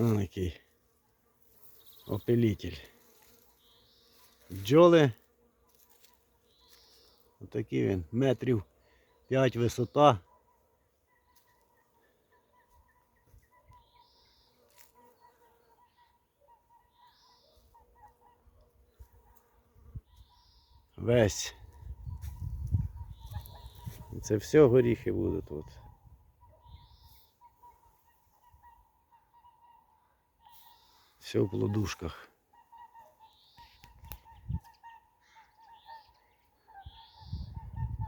Ось який опилитель. Бджоли. Отакий він, метрів 5 висота. Весь. Це все горіхи будуть тут. Все в плодушках.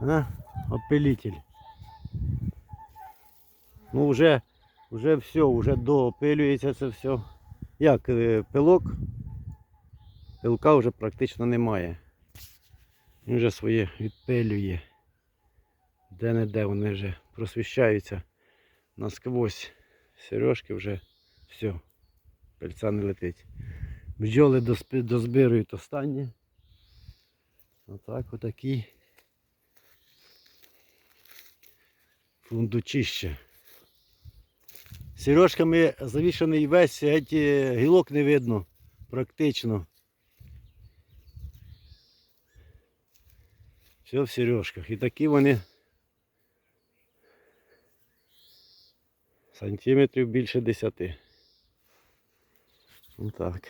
А? Опилитель. Ну вже, вже все, вже доопилюється це все. Як е, пилок? Пилка вже практично немає. Він вже своє відпилює. Де-не-де вони вже просвіщаються насквозь. Сережки вже все. Пильця не летить. Бджоли дозбирують останнє. Отак отакі. Фундучище. Сережками завішаний весь, геть е, гілок не видно практично. Все в сережках. І такі вони сантиметрів більше десяти. Отак.